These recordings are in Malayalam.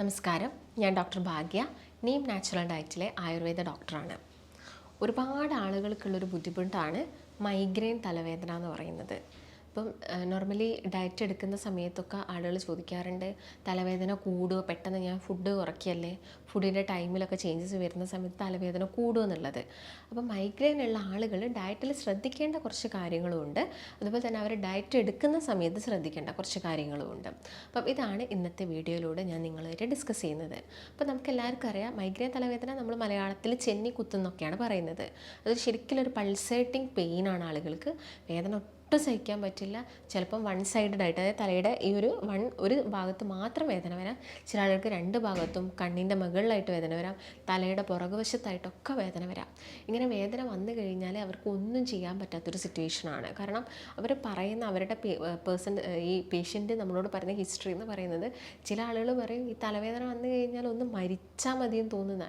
നമസ്കാരം. ഞാൻ ഡോക്ടർ ഭാഗ്യ. നീം നാച്ചുറൽ ഡയറ്റിലെ ആയുർവേദ ഡോക്ടറാണ്. ഒരുപാട് ആളുകൾക്കുള്ളൊരു ബുദ്ധിമുട്ടാണ് മൈഗ്രെയിൻ തലവേദന എന്ന് പറയുന്നത്. ഇപ്പം നോർമലി ഡയറ്റ് എടുക്കുന്ന സമയത്തൊക്കെ ആളുകൾ ചോദിക്കാറുണ്ട് തലവേദന കൂടുമോ പെട്ടെന്ന് ഞാൻ ഫുഡ് കുറയ്ക്കല്ലേ ഫുഡിന്റെ ടൈമിലൊക്കെ ചേഞ്ചസ് വരുന്ന സമയത്ത് തലവേദന കൂടുമോ എന്നുള്ളത്? അപ്പം മൈഗ്രെയിൻ ഉള്ള ആളുകൾ ഡയറ്റിൽ ശ്രദ്ധിക്കേണ്ട കുറച്ച് കാര്യങ്ങളുമുണ്ട്. അതുപോലെ തന്നെ അവർ ഡയറ്റ് എടുക്കുന്ന സമയത്ത് ശ്രദ്ധിക്കേണ്ട കുറച്ച് കാര്യങ്ങളുമുണ്ട്. അപ്പം ഇതാണ് ഇന്നത്തെ വീഡിയോയിലൂടെ ഞാൻ നിങ്ങളുമായിട്ട് ഡിസ്കസ് ചെയ്യുന്നത്. അപ്പോൾ നമുക്ക് എല്ലാവർക്കും അറിയാം മൈഗ്രെയിൻ തലവേദന നമ്മൾ മലയാളത്തിൽ ചെന്നി കുത്തുന്നൊക്കെയാണ് പറയുന്നത്. അത് ശരിക്കും ഒരു പൾസേറ്റിംഗ് പെയിനാണ് ആളുകൾക്ക്. വേദന ഒട്ടും സഹിക്കാൻ പറ്റില്ല. ചിലപ്പം വൺ സൈഡഡ് ആയിട്ട് അതായത് തലയുടെ ഈ ഒരു വൺ ഒരു ഭാഗത്ത് മാത്രം വേദന വരാം. ചില ആളുകൾക്ക് രണ്ട് ഭാഗത്തും കണ്ണിന്റെ മുകളിലായിട്ട് വേദന വരാം. തലയുടെ പുറകുവശത്തായിട്ടൊക്കെ വേദന വരാം. ഇങ്ങനെ വേദന വന്നു കഴിഞ്ഞാൽ അവർക്ക് ഒന്നും ചെയ്യാൻ പറ്റാത്തൊരു സിറ്റുവേഷനാണ് കാരണം അവർ പറയുന്ന അവരുടെ പേഴ്സൺ ഈ പേഷ്യന്റ് നമ്മളോട് പറയുന്ന ഹിസ്റ്ററി എന്ന് പറയുന്നത് ചില ആളുകൾ പറയും ഈ തലവേദന വന്നു കഴിഞ്ഞാൽ ഒന്ന് മരിച്ചാൽ മതിയെന്ന് തോന്നുന്ന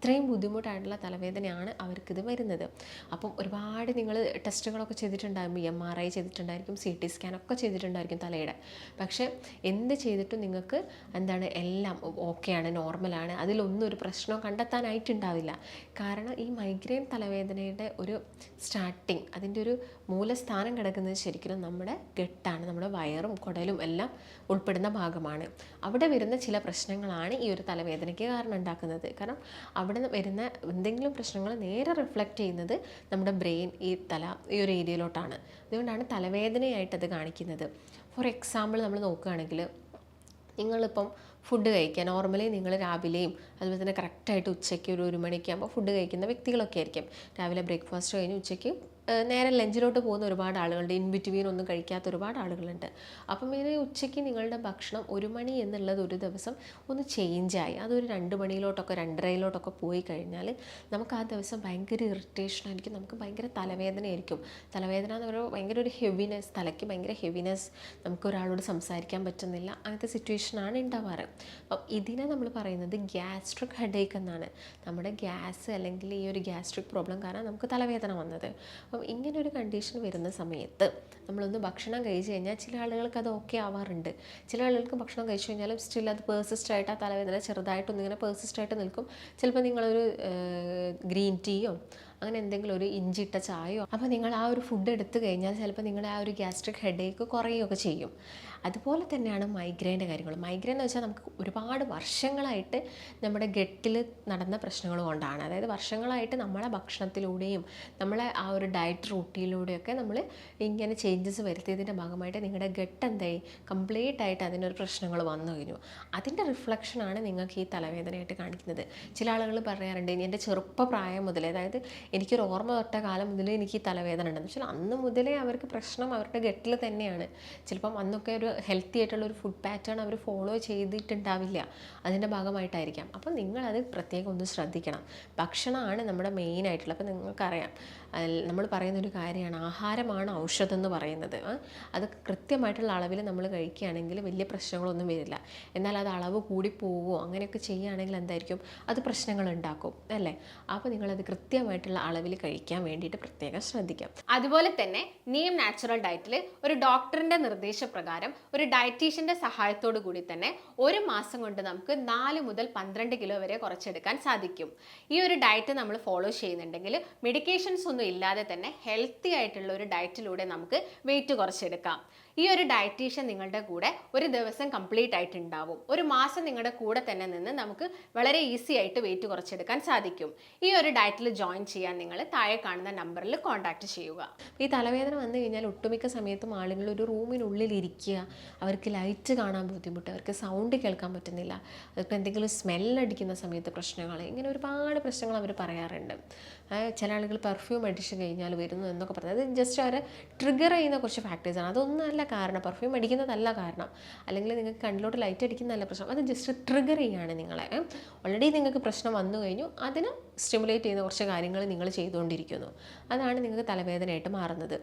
അത്രയും ബുദ്ധിമുട്ടായിട്ടുള്ള തലവേദനയാണ് അവർക്കിത് വരുന്നത്. അപ്പം ഒരുപാട് നിങ്ങൾ ടെസ്റ്റുകളൊക്കെ ചെയ്തിട്ടുണ്ടാകും. എം ആർ ഐ ചെയ്തിട്ടുണ്ടായിരിക്കും സി ടി സ്കാൻ ഒക്കെ ചെയ്തിട്ടുണ്ടായിരിക്കും തലയുടെ. പക്ഷേ എന്ത് ചെയ്തിട്ടും നിങ്ങൾക്ക് എന്താണ് എല്ലാം ഓക്കെയാണ് നോർമലാണ്. അതിലൊന്നും ഒരു പ്രശ്നവും കണ്ടെത്താനായിട്ടുണ്ടാവില്ല. കാരണം ഈ മൈഗ്രെയിൻ തലവേദനയുടെ ഒരു സ്റ്റാർട്ടിങ് അതിന്റെ ഒരു മൂലസ്ഥാനം കിടക്കുന്നത് ശരിക്കും നമ്മുടെ ഗട്ടാണ് നമ്മുടെ വയറും കുടലും എല്ലാം ഉൾപ്പെടുന്ന ഭാഗമാണ്. അവിടെ വരുന്ന ചില പ്രശ്നങ്ങളാണ് ഈ ഒരു തലവേദനയ്ക്ക് കാരണം ഉണ്ടാക്കുന്നത്. കാരണം അവിടെ വരുന്ന എന്തെങ്കിലും പ്രശ്നങ്ങൾ നേരെ റിഫ്ലക്റ്റ് ചെയ്യുന്നത് നമ്മുടെ ബ്രെയിൻ ഈ തല ഈ ഒരു ഏരിയയിലോട്ടാണ് അതുകൊണ്ടാണ് തലവേദനയായിട്ട് അത് കാണിക്കുന്നത്. ഫോർ എക്സാമ്പിൾ നമ്മൾ നോക്കുകയാണെങ്കിൽ നിങ്ങളിപ്പം ഫുഡ് കഴിക്കുക നോർമലി നിങ്ങൾ രാവിലെയും അതുപോലെ തന്നെ കറക്റ്റായിട്ട് ഉച്ചയ്ക്ക് ഒരു ഒരു മണിയൊക്കെ ആകുമ്പോൾ ഫുഡ് കഴിക്കുന്ന വ്യക്തികളൊക്കെ ആയിരിക്കും. രാവിലെ ബ്രേക്ക്ഫാസ്റ്റ് കഴിഞ്ഞ് ഉച്ചയ്ക്ക് നേരെ ലഞ്ചിലോട്ട് പോകുന്ന ഒരുപാട് ആളുകളുണ്ട്. ഇൻ ബിറ്റ്വീൻ ഒന്നും കഴിക്കാത്ത ഒരുപാട് ആളുകളുണ്ട്. അപ്പം ഇങ്ങനെ ഉച്ചയ്ക്ക് നിങ്ങളുടെ ഭക്ഷണം ഒരു മണി എന്നുള്ളത് ഒരു ദിവസം ഒന്ന് ചേഞ്ചായി അതൊരു രണ്ട് മണിയിലോട്ടൊക്കെ രണ്ടരയിലോട്ടൊക്കെ പോയി കഴിഞ്ഞാൽ നമുക്ക് ആ ദിവസം ഭയങ്കര ഇറിറ്റേഷൻ ആയിരിക്കും. നമുക്ക് ഭയങ്കര തലവേദനയായിരിക്കും. തലവേദന എന്ന് പറയുമ്പോൾ ഭയങ്കര ഒരു ഹെവിനെസ് തലയ്ക്ക് ഭയങ്കര ഹെവിനെസ് നമുക്ക് ഒരാളോട് സംസാരിക്കാൻ പറ്റുന്നില്ല. അങ്ങനത്തെ സിറ്റുവേഷനാണ് ഉണ്ടാവാറ്. അപ്പം ഇതിനെ നമ്മൾ പറയുന്നത് ഗ്യാസ്ട്രിക് ഹെഡേക്ക് എന്നാണ്. നമ്മുടെ ഗ്യാസ് അല്ലെങ്കിൽ ഈ ഒരു ഗ്യാസ്ട്രിക് പ്രോബ്ലം കാരണം നമുക്ക് തലവേദന വന്നത്. അപ്പം ഇങ്ങനെ ഒരു കണ്ടീഷൻ വരുന്ന സമയത്ത് നമ്മളൊന്ന് ഭക്ഷണം കഴിച്ച് കഴിഞ്ഞാൽ ചില ആളുകൾക്ക് അത് ഓക്കെ ആവാറുണ്ട്. ചില ആളുകൾക്ക് ഭക്ഷണം കഴിച്ചു കഴിഞ്ഞാലും സ്റ്റിൽ അത് പേഴ്സിസ്റ്റ് ആയിട്ട് ആ തലവേദന ചെറുതായിട്ടൊന്നിങ്ങനെ പേഴ്സിസ്റ്റ് ആയിട്ട് നിൽക്കും. ചിലപ്പോൾ നിങ്ങളൊരു ഗ്രീൻ ടീയോ അങ്ങനെ എന്തെങ്കിലും ഒരു ഇഞ്ചിട്ട ചായയോ? അപ്പോൾ നിങ്ങൾ ആ ഒരു ഫുഡ് എടുത്തു കഴിഞ്ഞാൽ ചിലപ്പോൾ നിങ്ങളുടെ ആ ഒരു ഗ്യാസ്ട്രിക് ഹെഡേക്ക് കുറയുകയൊക്കെ ചെയ്യും. അതുപോലെ തന്നെയാണ് മൈഗ്രെയിന്റെ കാര്യങ്ങൾ മൈഗ്രൈൻ എന്ന് വെച്ചാൽ നമുക്ക് ഒരുപാട് വർഷങ്ങളായിട്ട് നമ്മുടെ ഗട്ടിൽ നടന്ന പ്രശ്നങ്ങൾ കൊണ്ടാണ്. അതായത് വർഷങ്ങളായിട്ട് നമ്മളെ ഭക്ഷണത്തിലൂടെയും നമ്മളെ ആ ഒരു ഡയറ്റ് റൂട്ടീനിലൂടെയൊക്കെ നമ്മൾ ഇങ്ങനെ ചേഞ്ചസ് വരുത്തിയതിന്റെ ഭാഗമായിട്ട് നിങ്ങളുടെ ഗട്ട് എന്തായി? കംപ്ലീറ്റ് ആയിട്ട് അതിനൊരു പ്രശ്നങ്ങൾ വന്നു കഴിഞ്ഞു. അതിന്റെ റിഫ്ലക്ഷനാണ് നിങ്ങൾക്ക് ഈ തലവേദനയായിട്ട് കാണിക്കുന്നത്. ചില ആളുകൾ പറയാറുണ്ട് എന്റെ ചെറുപ്പപ്രായം മുതൽ അതായത് എനിക്കൊരു ഓർമ്മ തൊട്ട കാലം മുതൽ എനിക്ക് ഈ തലവേദന ഉണ്ടെന്ന് വെച്ചാൽ അന്ന് മുതലേ അവർക്ക് പ്രശ്നം അവരുടെ ഗട്ടിൽ തന്നെയാണ്. ചിലപ്പം അന്നൊക്കെ ഒരു ഹെൽത്തി ആയിട്ടുള്ള ഒരു ഫുഡ് പാറ്റേൺ അവർ ഫോളോ ചെയ്തിട്ടുണ്ടാവില്ല. അതിന്റെ ഭാഗമായിട്ടായിരിക്കാം. അപ്പം നിങ്ങളത് പ്രത്യേകം ഒന്ന് ശ്രദ്ധിക്കണം. ഭക്ഷണമാണ് നമ്മുടെ മെയിൻ ആയിട്ടുള്ള. അപ്പം നിങ്ങൾക്കറിയാം നമ്മൾ പറയുന്നൊരു കാര്യമാണ് ആഹാരമാണ് ഔഷധം എന്ന് പറയുന്നത് അത് കൃത്യമായിട്ടുള്ള അളവിൽ നമ്മൾ കഴിക്കുകയാണെങ്കിൽ വലിയ പ്രശ്നങ്ങളൊന്നും വരില്ല. എന്നാൽ അത് അളവ് കൂടി പോവുമോ അങ്ങനെയൊക്കെ ചെയ്യുകയാണെങ്കിൽ എന്തായിരിക്കും? അത് പ്രശ്നങ്ങൾ ഉണ്ടാക്കും അല്ലേ? അപ്പോൾ നിങ്ങളത് കൃത്യമായിട്ടുള്ള അളവിൽ കഴിക്കാൻ വേണ്ടിയിട്ട് പ്രത്യേകം ശ്രദ്ധിക്കാം. അതുപോലെ തന്നെ നീം നാച്ചുറൽ ഡയറ്റിൽ ഒരു ഡോക്ടറിന്റെ നിർദ്ദേശപ്രകാരം ഒരു ഡയറ്റീഷ്യന്റെ സഹായത്തോടു കൂടി തന്നെ ഒരു മാസം കൊണ്ട് നമുക്ക് നാല് മുതൽ പന്ത്രണ്ട് കിലോ വരെ കുറച്ചെടുക്കാൻ സാധിക്കും. ഈ ഒരു ഡയറ്റ് നമ്മൾ ഫോളോ ചെയ്യുന്നുണ്ടെങ്കിൽ മെഡിക്കേഷൻസ് ഒന്നും ഇല്ലാതെ തന്നെ ഹെൽത്തി ആയിട്ടുള്ള ഒരു ഡയറ്റിലൂടെ നമുക്ക് വെയിറ്റ് കുറച്ചെടുക്കാം. ഈ ഒരു ഡയറ്റീഷ്യൻ നിങ്ങളുടെ കൂടെ ഒരു ദിവസം കംപ്ലീറ്റ് ആയിട്ട് ഉണ്ടാവും ഒരു മാസം നിങ്ങളുടെ കൂടെ തന്നെ നിന്ന് നമുക്ക് വളരെ ഈസി ആയിട്ട് വെയിറ്റ് കുറച്ചെടുക്കാൻ സാധിക്കും. ഈ ഒരു ഡയറ്റിൽ ജോയിൻ ചെയ്യാൻ നിങ്ങൾ താഴെ കാണുന്ന നമ്പറിൽ കോൺടാക്ട് ചെയ്യുക. ഈ തലവേദന വന്നു കഴിഞ്ഞാൽ ഒട്ടുമിക്ക സമയത്തും ആളുകൾ ഒരു റൂമിനുള്ളിൽ ഇരിക്കുക. അവർക്ക് ലൈറ്റ് കാണാൻ ബുദ്ധിമുട്ട് അവർക്ക് സൗണ്ട് കേൾക്കാൻ പറ്റുന്നില്ല. അതിപ്പോൾ എന്തെങ്കിലും സ്മെൽ അടിക്കുന്ന സമയത്ത് പ്രശ്നങ്ങൾ ഇങ്ങനെ ഒരുപാട് പ്രശ്നങ്ങൾ അവർ പറയാറുണ്ട്. ചില ആളുകൾ പെർഫ്യൂം അടിച്ചു കഴിഞ്ഞാൽ വരുന്നു എന്നൊക്കെ പറഞ്ഞത് അത് ജസ്റ്റ് അവരെ ട്രിഗർ ചെയ്യുന്ന കുറച്ച് ഫാക്ടേഴ്സാണ് അതൊന്നുമല്ല കാരണം പെർഫ്യൂം അടിക്കുന്നതല്ല കാരണം. അല്ലെങ്കിൽ നിങ്ങൾക്ക് കണ്ണിലോട്ട് ലൈറ്റ് അടിക്കുന്നതല്ല പ്രശ്നം. അത് ജസ്റ്റ് ട്രിഗർ ചെയ്യാണ് നിങ്ങളെ. ഓൾറെഡി നിങ്ങൾക്ക് പ്രശ്നം വന്നു കഴിഞ്ഞു. അതിന് സ്റ്റിമുലേറ്റ് ചെയ്യുന്ന കുറച്ച് കാര്യങ്ങൾ നിങ്ങൾ ചെയ്തുകൊണ്ടിരിക്കുന്നു. അതാണ് നിങ്ങൾക്ക് തലവേദനയായിട്ട് മാറുന്നത്.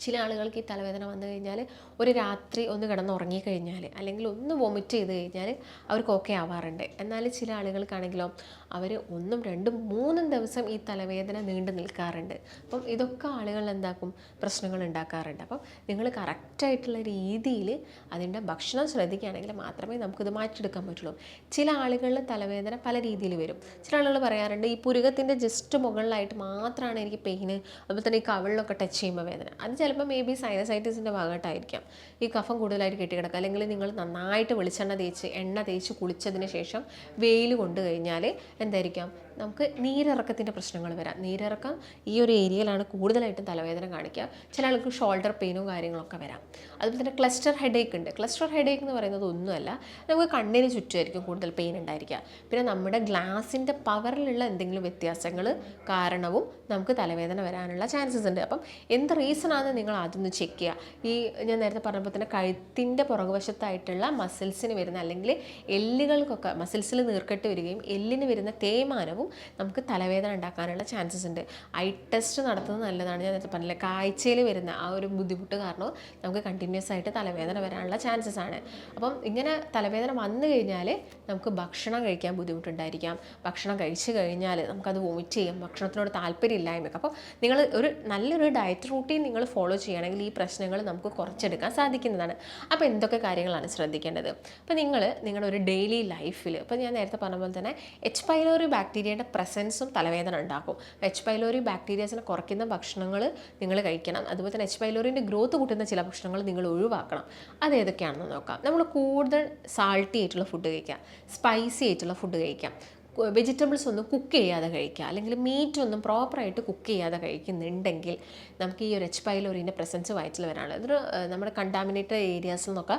ചില ആളുകൾക്ക് ഈ തലവേദന വന്നു കഴിഞ്ഞാൽ ഒരു രാത്രി ഒന്ന് കിടന്ന് ഉറങ്ങിക്കഴിഞ്ഞാൽ അല്ലെങ്കിൽ ഒന്ന് വൊമിറ്റ് ചെയ്ത് കഴിഞ്ഞാൽ അവർക്ക് ഓക്കെ ആവാറുണ്ട്. എന്നാൽ ചില ആളുകൾക്കാണെങ്കിലോ അവർ ഒന്നും രണ്ടും മൂന്നും ദിവസം ഈ തലവേദന നീണ്ടു നിൽക്കാറുണ്ട്. അപ്പം ഇതൊക്കെ ആളുകൾ എന്താക്കും? പ്രശ്നങ്ങൾ ഉണ്ടാക്കാറുണ്ട്. അപ്പം നിങ്ങൾ കറക്റ്റായിട്ടുള്ള രീതിയിൽ അതിന്റെ ഭക്ഷണം ശ്രദ്ധിക്കുകയാണെങ്കിൽ മാത്രമേ നമുക്കിത് മാറ്റിയെടുക്കാൻ പറ്റുള്ളൂ. ചില ആളുകളിൽ തലവേദന പല രീതിയിൽ വരും. ചില ആളുകൾ പറയാറുണ്ട് ഈ പുരുകത്തിന്റെ ജസ്റ്റ് മുകളിലായിട്ട് മാത്രമാണ് എനിക്ക് പെയിന് അതുപോലെ തന്നെ ഈ കവിളിലൊക്കെ ടച്ച് ചെയ്യുമ്പോൾ വേദന. അത് ചിലപ്പോൾ മേ ബി സൈനസൈറ്റിസിന്റെ ഭാഗമായിട്ടായിരിക്കാം. ഈ കഫം കൂടുതലായിട്ട് കെട്ടിക്കിടക്കുക. അല്ലെങ്കിൽ നിങ്ങൾ നന്നായിട്ട് വെളിച്ചെണ്ണ തേച്ച് എണ്ണ തേച്ച് കുളിച്ചതിന് ശേഷം വെയിൽ കൊണ്ടു കഴിഞ്ഞാൽ എന്തായിരിക്കാം? നമുക്ക് നീരിറക്കത്തിന്റെ പ്രശ്നങ്ങൾ വരാം. നീരിറക്കം ഈ ഒരു ഏരിയയിലാണ് കൂടുതലായിട്ടും തലവേദന കാണിക്കുക. ചില ആൾക്ക് ഷോൾഡർ പെയിനും കാര്യങ്ങളൊക്കെ വരാം. അതുപോലെ തന്നെ ക്ലസ്റ്റർ ഹെഡേക്ക് ഉണ്ട്. ക്ലസ്റ്റർ ഹെഡേക്ക് എന്ന് പറയുന്നത് ഒന്നുമല്ല. നമുക്ക് കണ്ണിന് ചുറ്റുമായിരിക്കും കൂടുതൽ പെയിൻ ഉണ്ടായിരിക്കുക. പിന്നെ നമ്മുടെ ഗ്ലാസിന്റെ പവറിലുള്ള എന്തെങ്കിലും വ്യത്യാസങ്ങൾ കാരണവും നമുക്ക് തലവേദന വരാനുള്ള ചാൻസസ് ഉണ്ട്. അപ്പം എന്ത് റീസണാണെന്ന് നിങ്ങൾ ആദ്യം ഒന്ന് ചെക്ക് ചെയ്യുക? ഈ ഞാൻ നേരത്തെ പറഞ്ഞപ്പോൾ തന്നെ കഴുത്തിന്റെ പുറകുവശത്തായിട്ടുള്ള മസിൽസിന് വരുന്ന അല്ലെങ്കിൽ എല്ലുകൾക്കൊക്കെ മസിൽസിൽ നീർക്കെട്ട് വരികയും എല്ലിന് വരുന്ന തേയ്മാനവും നമുക്ക് തലവേദന ഉണ്ടാക്കാനുള്ള ചാൻസസ് ഉണ്ട്. ഐ ടെസ്റ്റ് നടത്തുന്നത് നല്ലതാണ്. ഞാൻ നേരത്തെ പറഞ്ഞില്ല കാഴ്ചയിൽ വരുന്ന ആ ഒരു ബുദ്ധിമുട്ട് കാരണം നമുക്ക് കണ്ടിന്യൂസ് ആയിട്ട് തലവേദന വരാനുള്ള ചാൻസസ് ആണ്. അപ്പം ഇങ്ങനെ തലവേദന വന്നു കഴിഞ്ഞാൽ നമുക്ക് ഭക്ഷണം കഴിക്കാൻ ബുദ്ധിമുട്ടുണ്ടായിരിക്കാം. ഭക്ഷണം കഴിച്ചു കഴിഞ്ഞാൽ നമുക്കത് വോമിറ്റ് ചെയ്യാം. ഭക്ഷണത്തിനോട് താല്പര്യമില്ലായ്മയൊക്കെ അപ്പോൾ നിങ്ങൾ ഒരു നല്ലൊരു ഡയറ്റ് റൂട്ടീൻ നിങ്ങൾ ഫോളോ ചെയ്യുകയാണെങ്കിൽ ഈ പ്രശ്നങ്ങൾ നമുക്ക് കുറച്ചെടുക്കാൻ സാധിക്കുന്നതാണ്. അപ്പോൾ എന്തൊക്കെ കാര്യങ്ങളാണ് ശ്രദ്ധിക്കേണ്ടത്? അപ്പോൾ നിങ്ങൾ നിങ്ങളുടെ ഒരു ഡെയിലി ലൈഫിൽ ഇപ്പോൾ ഞാൻ നേരത്തെ പറഞ്ഞ പോലെ തന്നെ എച്ച് പൈലോറി ബാക്ടീരിയയുടെ പ്രസൻസും തലവേദന ഉണ്ടാക്കും. എച്ച് പൈലോറി ബാക്ടീരിയസിനെ കുറയ്ക്കുന്ന ഭക്ഷണങ്ങൾ നിങ്ങൾ കഴിക്കണം. അതുപോലെ തന്നെ എച്ച് പൈലോറിന്റെ ഗ്രോത്ത് കൂട്ടുന്ന ചില ഭക്ഷണങ്ങൾ നിങ്ങൾ ഒഴിവാക്കണം. അത് ഏതൊക്കെയാണെന്ന് നോക്കാം. നമ്മൾ കൂടുതൽ സാൾട്ടി ആയിട്ടുള്ള ഫുഡ് കഴിക്കാം. സ്പൈസി ആയിട്ടുള്ള ഫുഡ് കഴിക്കാം. വെജിറ്റബിൾസ് ഒന്നും കുക്ക് ചെയ്യാതെ കഴിക്കുക അല്ലെങ്കിൽ മീറ്റ് ഒന്നും പ്രോപ്പറായിട്ട് കുക്ക് ചെയ്യാതെ കഴിക്കുന്നുണ്ടെങ്കിൽ നമുക്ക് ഈ ഒരു എച്ച് പൈലോറിന്റെ പ്രസൻസ് വയറ്റിൽ വരാനുള്ളത് ഇതൊരു നമ്മുടെ കണ്ടാമിനേറ്റഡ് ഏരിയാസിൽ നിന്നൊക്കെ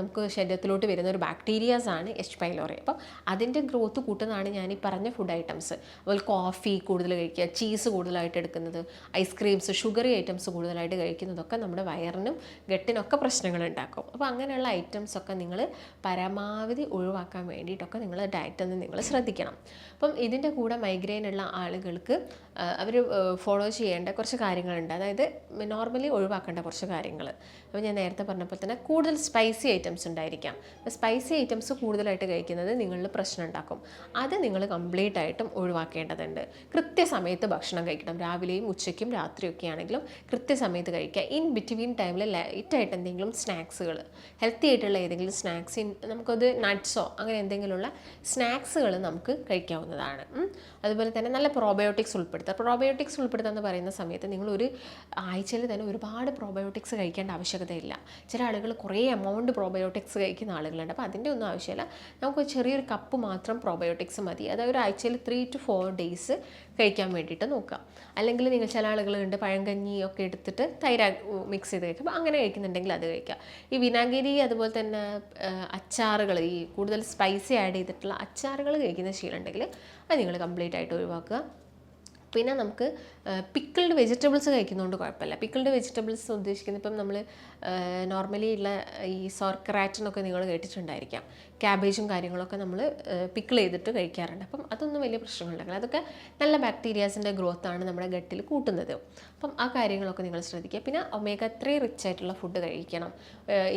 നമുക്ക് ശരീരത്തിലോട്ട് വരുന്ന ഒരു ബാക്ടീരിയാസ് ആണ് എച്ച് പൈലോറി അപ്പം അതിന്റെ ഗ്രോത്ത് കൂട്ടുന്നതാണ് ഞാൻ ഈ പറഞ്ഞ ഫുഡ് ഐറ്റംസ് അതുപോലെ കോഫി കൂടുതൽ കഴിക്കുക ചീസ് കൂടുതലായിട്ട് എടുക്കുന്നത് ഐസ്ക്രീംസ് ഷുഗറി ഐറ്റംസ് കൂടുതലായിട്ട് കഴിക്കുന്നതൊക്കെ നമ്മുടെ വയറിനും ഗട്ടിനൊക്കെ പ്രശ്നങ്ങൾ ഉണ്ടാക്കും. അപ്പോൾ അങ്ങനെയുള്ള ഐറ്റംസ് ഒക്കെ നിങ്ങൾ പരമാവധി ഒഴിവാക്കാൻ വേണ്ടിയിട്ടൊക്കെ നിങ്ങൾ ഡയറ്റ് ഒന്ന് നിങ്ങൾ ശ്രദ്ധിക്കണം. അപ്പം ഇതിന്റെ കൂടെ മൈഗ്രെയിൻ ഉള്ള ആളുകൾക്ക് അവർ ഫോളോ ചെയ്യേണ്ട കുറച്ച് കാര്യങ്ങളുണ്ട്. അതായത് നോർമലി ഒഴിവാക്കേണ്ട കുറച്ച് കാര്യങ്ങൾ അപ്പോൾ ഞാൻ നേരത്തെ പറഞ്ഞപ്പോൾ തന്നെ കൂടുതൽ സ്പൈസി ഐറ്റംസ് ഉണ്ടായിരിക്കാം. അപ്പോൾ സ്പൈസി ഐറ്റംസ് കൂടുതലായിട്ട് കഴിക്കുന്നത് നിങ്ങളിൽ പ്രശ്നം ഉണ്ടാക്കും. അത് നിങ്ങൾ കംപ്ലീറ്റ് ആയിട്ടും ഒഴിവാക്കേണ്ടതുണ്ട്. കൃത്യസമയത്ത് ഭക്ഷണം കഴിക്കണം. രാവിലെയും ഉച്ചയ്ക്കും രാത്രിയൊക്കെ ആണെങ്കിലും കൃത്യസമയത്ത് കഴിക്കുക. ഇൻ ബിറ്റ്വീൻ ടൈമിൽ ലൈറ്റായിട്ട് എന്തെങ്കിലും സ്നാക്സുകൾ ഹെൽത്തി ആയിട്ടുള്ള ഏതെങ്കിലും സ്നാക്സ് നമുക്കത് നട്ട്സോ അങ്ങനെ എന്തെങ്കിലുമുള്ള സ്നാക്സുകൾ നമുക്ക് കഴിക്കാവുന്നതാണ്. അതുപോലെ തന്നെ നല്ല പ്രോബയോട്ടിക്സ് ഉൾപ്പെടുത്തുക. പ്രോബയോട്ടിക്സ് ഉൾപ്പെടുത്തുക എന്ന് പറയുന്ന സമയത്ത് നിങ്ങൾ ഒരു ആഴ്ചയിൽ തന്നെ ഒരുപാട് പ്രോബയോട്ടിക്സ് കഴിക്കേണ്ട ആവശ്യകതയില്ല. ചില ആളുകൾ കുറേ എമൗണ്ട് പ്രോബയോട്ടിക്സ് കഴിക്കുന്ന ആളുകളുണ്ട്. അപ്പോൾ അതിന്റെ ഒന്നും ആവശ്യമില്ല. നമുക്ക് ചെറിയൊരു കപ്പ് മാത്രം പ്രോബയോട്ടിക്സ് മതി. അതായത് ഒരു ആഴ്ചയിൽ ത്രീ ടു ഫോർ ഡേയ്സ് കഴിക്കാൻ വേണ്ടിയിട്ട് നോക്കുക അല്ലെങ്കിൽ നിങ്ങൾ ചില ആളുകളുണ്ട് പഴങ്കഞ്ഞി ഒക്കെ എടുത്തിട്ട് തൈര മിക്സ് ചെയ്ത് കഴിക്കും. അങ്ങനെ കഴിക്കുന്നുണ്ടെങ്കിൽ അത് കഴിക്കുക ഈ വിനാഗിരി അതുപോലെ തന്നെ അച്ചാറുകൾ ഈ കൂടുതൽ സ്പൈസി ആഡ് ചെയ്തിട്ടുള്ള അച്ചാറുകൾ കഴിക്കുന്ന ശീലം ഉണ്ടെങ്കിൽ അത് നിങ്ങൾ കംപ്ലീറ്റ് ആയിട്ട് ഒഴിവാക്കുക. പിന്നെ നമുക്ക് പിക്കിൾഡ് വെജിറ്റബിൾസ് കഴിക്കുന്നതുകൊണ്ട് കുഴപ്പമില്ല. പിക്കിൾഡ് വെജിറ്റബിൾസ് ഉദ്ദേശിക്കുന്നത് ഇപ്പം നമ്മൾ നോർമലി ഉള്ള ഈ സോർക്കറാറ്റിനൊക്കെ നിങ്ങൾ കേട്ടിട്ടുണ്ടായിരിക്കാം. ക്യാബേജും കാര്യങ്ങളൊക്കെ നമ്മൾ പിക്കിൾ ചെയ്തിട്ട് കഴിക്കാറുണ്ട്. അപ്പം അതൊന്നും വലിയ പ്രശ്നങ്ങളുണ്ടാകില്ല അതൊക്കെ നല്ല ബാക്ടീരിയാസിന്റെ ആണ് നമ്മുടെ ഗട്ടിൽ കൂട്ടുന്നത്. അപ്പം ആ കാര്യങ്ങളൊക്കെ നിങ്ങൾ ശ്രദ്ധിക്കുക. പിന്നെ ഒമേഗ ത്രീ റിച്ച് ആയിട്ടുള്ള ഫുഡ് കഴിക്കണം.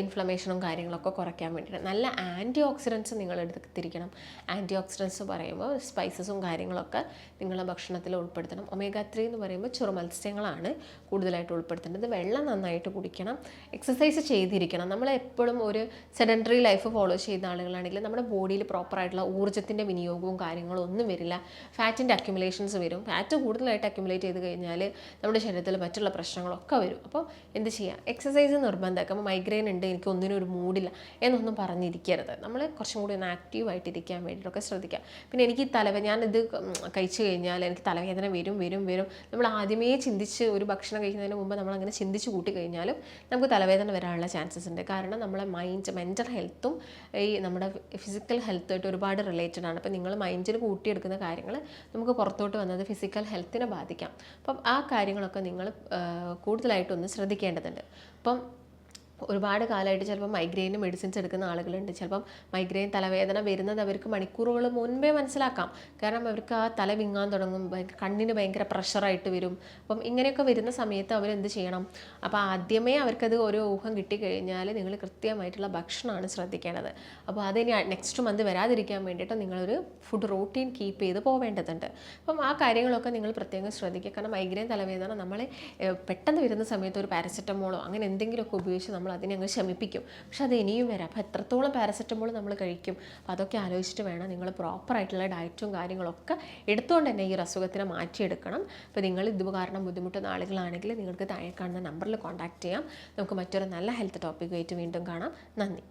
ഇൻഫ്ലമേഷനും കാര്യങ്ങളൊക്കെ കുറയ്ക്കാൻ വേണ്ടിയിട്ട്. നല്ല ആന്റി ഓക്സിഡൻസ് നിങ്ങൾ എടുത്തിരിക്കണം. ആന്റി ഓക്സിഡൻസ് പറയുമ്പോൾ സ്പൈസസും കാര്യങ്ങളൊക്കെ നിങ്ങളുടെ ഭക്ഷണത്തിൽ ഉൾപ്പെടുത്തണം. ഒമേഗ ത്രീ എന്ന് പറയുമ്പോൾ ചെറു മത്സ്യങ്ങളാണ് കൂടുതലായിട്ട് ഉൾപ്പെടുത്തേണ്ടത്. വെള്ളം നന്നായിട്ട് കുടിക്കണം. എക്സസൈസ് ചെയ്തിരിക്കണം. നമ്മൾ എപ്പോഴും ഒരു സെഡന്ററി ലൈഫ് ഫോളോ ചെയ്യുന്ന ആളുകളാണെങ്കിൽ നമ്മുടെ ബോഡിയിൽ പ്രോപ്പറായിട്ടുള്ള ഊർജത്തിന്റെ വിനിയോഗവും കാര്യങ്ങളും ഒന്നും വരില്ല. ഫാറ്റിന്റെ അക്യുമുലേഷൻസ് വരും. ഫാറ്റ് കൂടുതലായിട്ട് അക്യുമുലേറ്റ് ചെയ്ത് കഴിഞ്ഞാൽ നമ്മുടെ ശരീരത്തിൽ മറ്റുള്ള പ്രശ്നങ്ങളൊക്കെ വരും. അപ്പോൾ എന്ത് ചെയ്യുക എക്സസൈസ് നിർബന്ധമാക്കുക അപ്പോൾ മൈഗ്രെയിൻ ഉണ്ട് എനിക്ക് ഒന്നിനും ഒരു മൂഡില്ല എന്നൊന്നും പറഞ്ഞിരിക്കരുത്. നമ്മൾ കുറച്ചും കൂടി ഒന്ന് ആക്റ്റീവായിട്ടിരിക്കാൻ വേണ്ടിയിട്ടൊക്കെ ശ്രദ്ധിക്കുക പിന്നെ എനിക്ക് തലവേ ഞാനിത് കഴിച്ചു കഴിഞ്ഞാൽ എനിക്ക് തലവേദന വരും വരും വരും. നമ്മൾ ആദ്യമേ ചിന്തിച്ച് ഒരു ഭക്ഷണം കഴിക്കുന്നതിന് മുമ്പ് നമ്മൾ അങ്ങനെ ചിന്തിച്ച് കൂട്ടി കഴിഞ്ഞാലും നമുക്ക് തലവേദന വരാനുള്ള ചാൻസസ് ഉണ്ട്. കാരണം നമ്മളെ മൈൻഡ് മെന്റൽ ഹെൽത്തും ഈ നമ്മുടെ ഫിസിക്കൽ ഹെൽത്തുമായിട്ട് ഒരുപാട് റിലേറ്റഡ് ആണ്. അപ്പോൾ നിങ്ങൾ മൈൻഡിൽ കൂട്ടിയെടുക്കുന്ന കാര്യങ്ങൾ നമുക്ക് പുറത്തോട്ട് വന്നത് ഫിസിക്കൽ ഹെൽത്തിനെ ബാധിക്കാം. അപ്പം ആ കാര്യങ്ങളൊക്കെ നിങ്ങൾ കൂടുതലായിട്ടൊന്ന് ശ്രദ്ധിക്കേണ്ടതുണ്ട്. അപ്പം ഒരുപാട് കാലമായിട്ട് ചിലപ്പോൾ മൈഗ്രെയിന് മെഡിസിൻസ് എടുക്കുന്ന ആളുകളുണ്ട്. ചിലപ്പം മൈഗ്രെയിൻ തലവേദന വരുന്നത് അവർക്ക് മണിക്കൂറുകൾ മുൻപേ മനസ്സിലാക്കാം. കാരണം അവർക്ക് ആ തല വിങ്ങാൻ തുടങ്ങും കണ്ണിന് ഭയങ്കര പ്രഷറായിട്ട് വരും. അപ്പം ഇങ്ങനെയൊക്കെ വരുന്ന സമയത്ത് അവരെന്ത് ചെയ്യണം? അപ്പോൾ ആദ്യമേ അവർക്കത് ഒരു ഊഹം കിട്ടിക്കഴിഞ്ഞാൽ നിങ്ങൾ കൃത്യമായിട്ടുള്ള ഭക്ഷണമാണ് ശ്രദ്ധിക്കേണ്ടത്. അപ്പോൾ അതിനി നെക്സ്റ്റ് മന്ത് വരാതിരിക്കാൻ വേണ്ടിയിട്ട് നിങ്ങളൊരു ഫുഡ് റൂട്ടീൻ കീപ്പ് ചെയ്ത് പോവേണ്ടതുണ്ട്. അപ്പം ആ കാര്യങ്ങളൊക്കെ നിങ്ങൾ പ്രത്യേകം ശ്രദ്ധിക്കുക. കാരണം മൈഗ്രെയിൻ തലവേദന നമ്മളെ പെട്ടെന്ന് വരുന്ന സമയത്ത് ഒരു പാരസെറ്റമോളോ അങ്ങനെ എന്തെങ്കിലുമൊക്കെ ഉപയോഗിച്ച് നമ്മൾ അതിനെ അങ്ങ് ശമിപ്പിക്കും. പക്ഷെ അത് ഇനിയും വരാം. അപ്പോൾ എത്രത്തോളം പാരസെറ്റമോൾ നമ്മൾ കഴിക്കും അപ്പോൾ അതൊക്കെ ആലോചിച്ചിട്ട് വേണം നിങ്ങൾ പ്രോപ്പറായിട്ടുള്ള ഡയറ്റും കാര്യങ്ങളൊക്കെ എടുത്തുകൊണ്ട് തന്നെ ഈ ഒരു അസുഖത്തിനെ മാറ്റിയെടുക്കണം. അപ്പോൾ നിങ്ങൾ ഇത് കാരണം ബുദ്ധിമുട്ടുന്ന ആളുകളാണെങ്കിൽ നിങ്ങൾക്ക് താഴെ കാണുന്ന നമ്പറിൽ കോൺടാക്ട് ചെയ്യാം. നമുക്ക് മറ്റൊരു നല്ല ഹെൽത്ത് ടോപ്പിക്കുമായിട്ട് വീണ്ടും കാണാം. നന്ദി.